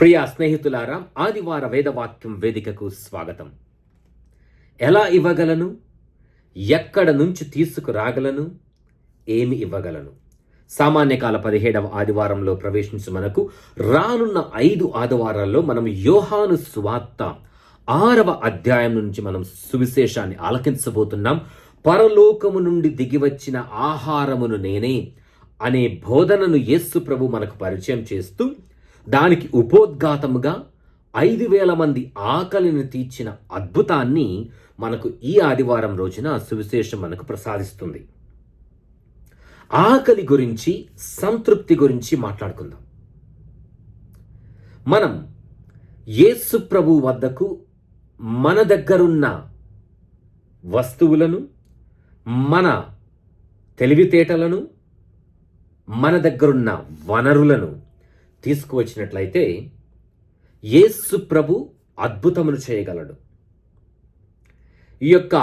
ప్రియ స్నేహితులారా ఆదివార వేదవాక్యం వేదికకు స్వాగతం. ఎలా ఇవ్వగలను? ఎక్కడ నుంచి తీసుకురాగలను? ఏమి ఇవ్వగలను? సామాన్యకాల పదిహేడవ ఆదివారంలో ప్రవేశించు మనకు రానున్న ఐదు ఆదివారాల్లో మనం యోహాను సువార్త ఆరవ అధ్యాయం నుంచి మనం సువిశేషాన్ని ఆలకించబోతున్నాం. పరలోకము నుండి దిగివచ్చిన ఆహారమును నేనే అనే బోధనను యేస్సు ప్రభు మనకు పరిచయం చేస్తూ దానికి ఉపోద్ఘాతముగా ఐదు వేల మంది ఆకలిని తీర్చిన అద్భుతాన్ని మనకు ఈ ఆదివారం రోజున సువిశేషం మనకు ప్రసాదిస్తుంది. ఆకలి గురించి సంతృప్తి గురించి మాట్లాడుకుందాం. మనం యేసు ప్రభు వద్దకు మన దగ్గరున్న వస్తువులను మన తెలివితేటలను మన దగ్గరున్న వనరులను తీసుకువచ్చినట్లయితే యేసు ప్రభు అద్భుతములు చేయగలడు. ఈ యొక్క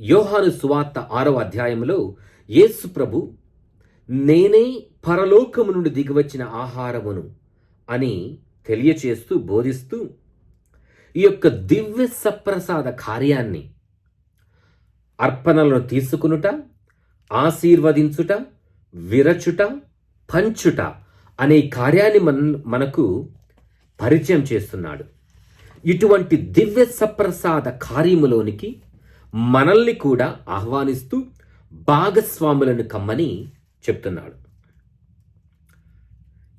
యోహాను సువార్త ఆరవ అధ్యాయంలో యేసు ప్రభు నేనే పరలోకము నుండి దిగివచ్చిన ఆహారమును అని తెలియచేస్తూ బోధిస్తూ ఈ యొక్క దివ్య సప్రసాద కార్యాన్ని అర్పణలను తీసుకునుట ఆశీర్వదించుట విరచుట పంచుట అనే కార్యాన్ని మన మనకు పరిచయం చేస్తున్నాడు. ఇటువంటి దివ్య సప్రసాద కార్యములోనికి మనల్ని కూడా ఆహ్వానిస్తూ భాగస్వాములను కమ్మని చెప్తున్నాడు.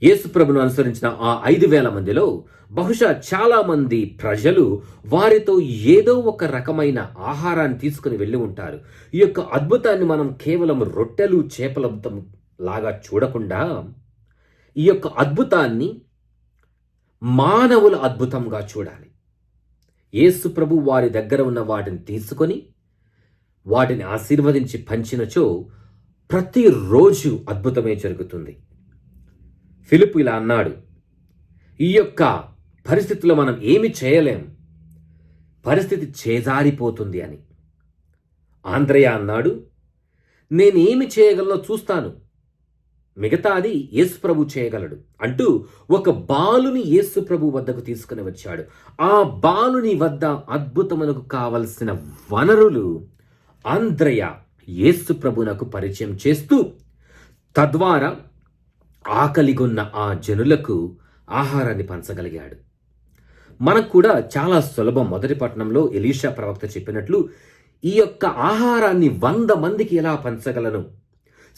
యేసుప్రభును అనుసరించిన ఆ ఐదు వేల మందిలో బహుశా చాలామంది ప్రజలు వారితో ఏదో ఒక రకమైన ఆహారాన్ని తీసుకుని వెళ్ళి ఉంటారు. ఈ యొక్క అద్భుతాన్ని మనం కేవలం రొట్టెలు చేపల లాగా చూడకుండా ఈ యొక్క అద్భుతాన్ని మానవుల అద్భుతంగా చూడాలి. యేసు ప్రభు వారి దగ్గర ఉన్న వాటిని తీసుకొని వాటిని ఆశీర్వదించి పంచినచో ప్రతిరోజు అద్భుతమే జరుగుతుంది. ఫిలిప్ ఇలా అన్నాడు ఈ యొక్క పరిస్థితిలో మనం ఏమి చేయలేం. పరిస్థితి చేజారిపోతుంది అని. ఆంధ్రయ అన్నాడు నేనేమి చేయగలనో చూస్తాను. మిగతాది యేసు ప్రభు చేయగలడు. అంటూ ఒక బాలుని యేసు ప్రభు వద్దకు తీసుకుని వచ్చాడు. ఆ బాలుని వద్ద అద్భుతమునకు కావలసిన వనరులు ఆంధ్రయ యేసు ప్రభునకు పరిచయం చేస్తూ తద్వారా ఆకలిగొన్న ఆ జనులకు ఆహారాన్ని పంచగలిగాడు. మనకు కూడా చాలా సులభం. మొదటి పట్టణంలో ఎలీషా ప్రవక్త చెప్పినట్లు ఈ యొక్క ఆహారాన్ని వంద మందికి ఎలా పంచగలను?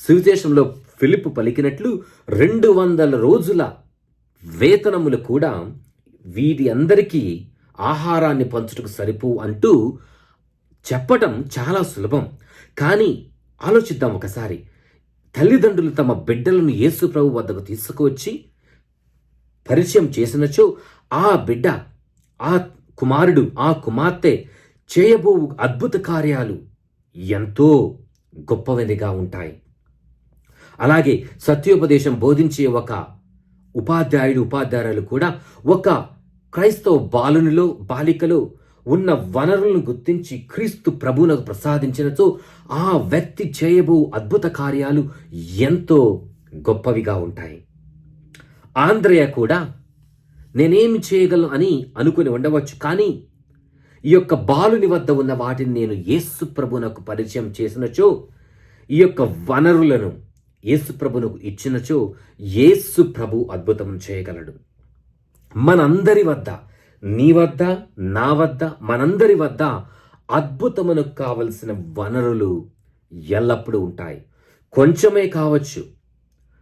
సువిశేషంలో ఫిలిప్ పలికినట్లు రెండు వందల రోజుల వేతనములు కూడా వీరి అందరికీ ఆహారాన్ని పంచుటకు సరిపో అంటూ చెప్పటం చాలా సులభం. కానీ ఆలోచిద్దాం ఒకసారి. తల్లిదండ్రులు తమ బిడ్డలను యేసు ప్రభు వద్దకు తీసుకువచ్చి పరిచయం చేసినచో ఆ బిడ్డ ఆ కుమారుడు ఆ కుమార్తె చేయబో అద్భుత కార్యాలు ఎంతో గొప్పవిగా ఉంటాయి. అలాగే సత్యోపదేశం బోధించే ఒక ఉపాధ్యాయుడు ఉపాధ్యాయులు కూడా ఒక క్రైస్తవ బాలునిలో బాలికలో ఉన్న వనరులను గుర్తించి క్రీస్తు ప్రభువునకు ప్రసాదించినచో ఆ వ్యక్తి చేయబో అద్భుత కార్యాలు ఎంతో గొప్పవిగా ఉంటాయి. ఆంధ్రయ కూడా నేనేమి చేయగలను అని అనుకుని ఉండవచ్చు కానీ ఈ యొక్క బాలుని వద్ద ఉన్న వాటిని నేను యేసు ప్రభునకు పరిచయం చేసినచో ఈ యొక్క వనరులను యేసు ప్రభునకు ఇచ్చినచో యేసు ప్రభు అద్భుతం చేయగలడు. మనందరి వద్ద నీ వద్ద నా వద్ద మనందరి వద్ద అద్భుతమునకు కావలసిన వనరులు ఎల్లప్పుడూ ఉంటాయి. కొంచెమే కావచ్చు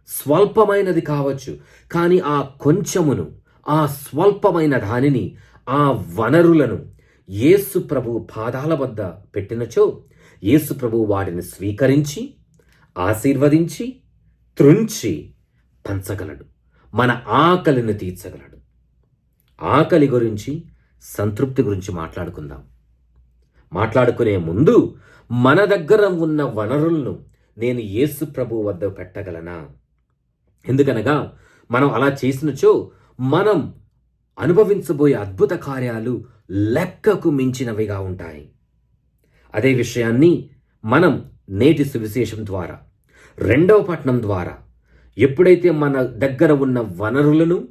స్వల్పమైనది కావచ్చు కానీ ఆ కొంచెమును ఆ స్వల్పమైన దానిని ఆ వనరులను యేసు ప్రభు పాదాల వద్ద పెట్టినచో యేసు ప్రభు వాటిని స్వీకరించి ఆశీర్వదించి త్రుంచి పంచగలడు. మన ఆకలిని తీర్చగలడు. ఆకలి గురించి సంతృప్తి గురించి మాట్లాడుకుందాం. మాట్లాడుకునే ముందు మన దగ్గర ఉన్న వనరులను నేను యేసు ప్రభు వద్ద పెట్టగలనా? ఎందుకనగా మనం అలా చేసినచో మనం అనుభవించబోయే అద్భుత కార్యాలు లెక్కకు మించినవిగా ఉంటాయి. అదే విషయాన్ని మనం నేటి సువిశేషం ద్వారా రెండవ పట్టణం ద్వారా ఎప్పుడైతే మన దగ్గర ఉన్న వనరులను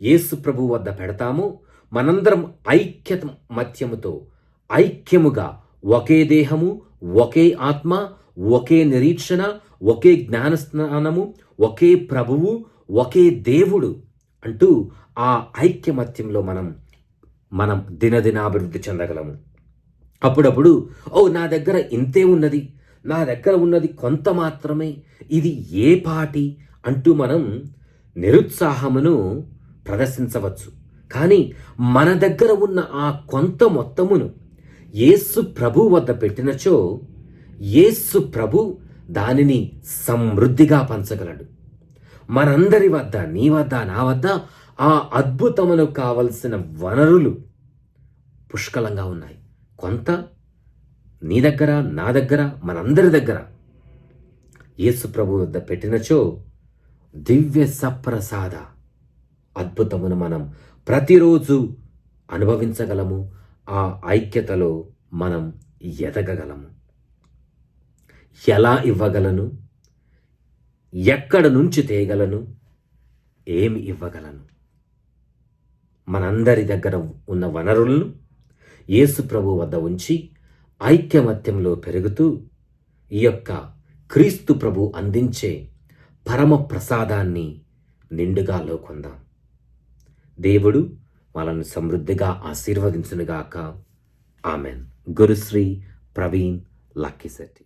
యేసు ప్రభు వద్ద పెడతామో మనందరం ఐక్యత మత్యముతో ఐక్యముగా ఒకే దేహము ఒకే ఆత్మ ఒకే నిరీక్షణ ఒకే జ్ఞానస్నానము ఒకే ప్రభువు ఒకే దేవుడు అంటూ ఆ ఐక్యమత్యంలో మనం మనం దినదినాభివృద్ధి చెందగలము. అప్పుడప్పుడు ఓ నా దగ్గర ఇంతే ఉన్నది. నా దగ్గర ఉన్నది కొంత మాత్రమే. ఇది ఏ పాటి అంటూ మనం నిరుత్సాహమును ప్రదర్శించవచ్చు. కానీ మన దగ్గర ఉన్న ఆ కొంత మొత్తమును యేసు ప్రభు వద్ద పెట్టినచో యేసు ప్రభు దానిని సమృద్ధిగా పంచగలడు. మనందరి వద్ద నీ వద్ద నా వద్ద ఆ అద్భుతమును కావలసిన వనరులు పుష్కలంగా ఉన్నాయి. కొంత నీ దగ్గర నా దగ్గర మనందరి దగ్గర యేసు ప్రభు వద్ద పెట్టినచో దివ్య సప్రసాద అద్భుతమును మనం ప్రతిరోజు అనుభవించగలము. ఆ ఐక్యతలో మనం ఎదగగలము. ఎలా ఇవ్వగలను? ఎక్కడ నుంచి తేయగలను? ఏమి ఇవ్వగలను? మనందరి దగ్గర ఉన్న వనరులను యేసు ప్రభు వద్ద ఉంచి ఐక్యమత్యంలో పెరుగుతూ ఈ యొక్క క్రీస్తు ప్రభు అందించే పరమ ప్రసాదాన్ని నిండుగా లోకొందాం. దేవుడు వాళ్ళను సమృద్ధిగా ఆశీర్వదించునుగాక. ఆమెన్. గురుశ్రీ ప్రవీణ్ లక్కిశెట్టి